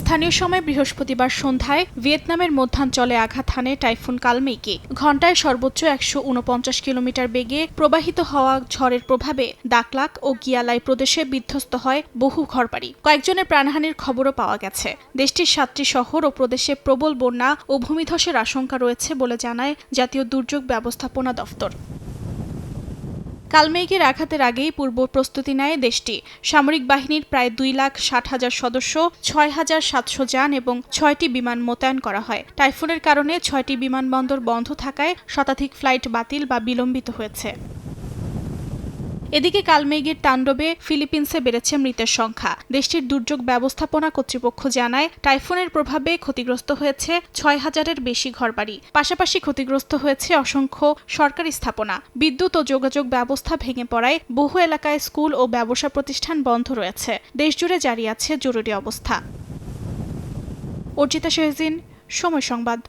স্থানীয় সময় বৃহস্পতিবার সন্ধ্যায় ভিয়েতনামের মধ্যাঞ্চলে আঘাত হানে টাইফুন কালমেইকি। ঘন্টায় সর্বোচ্চ একশো উনপঞ্চাশ কিলোমিটার বেগে প্রবাহিত হওয়া ঝড়ের প্রভাবে দাকলাক ও গিয়ালাই প্রদেশে বিধ্বস্ত হয় বহু ঘরবাড়ি। কয়েকজনের প্রাণহানির খবরও পাওয়া গেছে। দেশটির সাতটি শহর ও প্রদেশে প্রবল বন্যা ও ভূমিধসের আশঙ্কা রয়েছে বলে জানায় জাতীয় দুর্যোগ ব্যবস্থাপনা দফতর। কালমেঘের আঘাতের আগেই পূর্ব প্রস্তুতি নেয় দেশটি। সামরিক বাহিনীর প্রায় দুই লাখ ষাট হাজার সদস্য, ছয় হাজার সাতশো যান এবং ছয়টি বিমান মোতায়েন করা হয়। টাইফুনের কারণে ছয়টি বিমানবন্দর বন্ধ থাকায় শতাধিক ফ্লাইট বাতিল বা বিলম্বিত হয়েছে। এদিকে কালমেঘের তাণ্ডবে ফিলিপিন্সে বেড়েছে মৃতের সংখ্যা। দেশটির দুর্যোগ ব্যবস্থাপনা কর্তৃপক্ষ জানায়, টাইফুনের প্রভাবে ক্ষতিগ্রস্ত হয়েছে ছয় হাজারের বেশি ঘরবাড়ি। পাশাপাশি ক্ষতিগ্রস্ত হয়েছে অসংখ্য সরকারি স্থাপনা। বিদ্যুৎ ও যোগাযোগ ব্যবস্থা ভেঙে পড়ায় বহু এলাকায় স্কুল ও ব্যবসা প্রতিষ্ঠান বন্ধ রয়েছে। দেশজুড়ে জারি আছে জরুরি অবস্থা। অর্জিতা শেহজিন, সময় সংবাদ।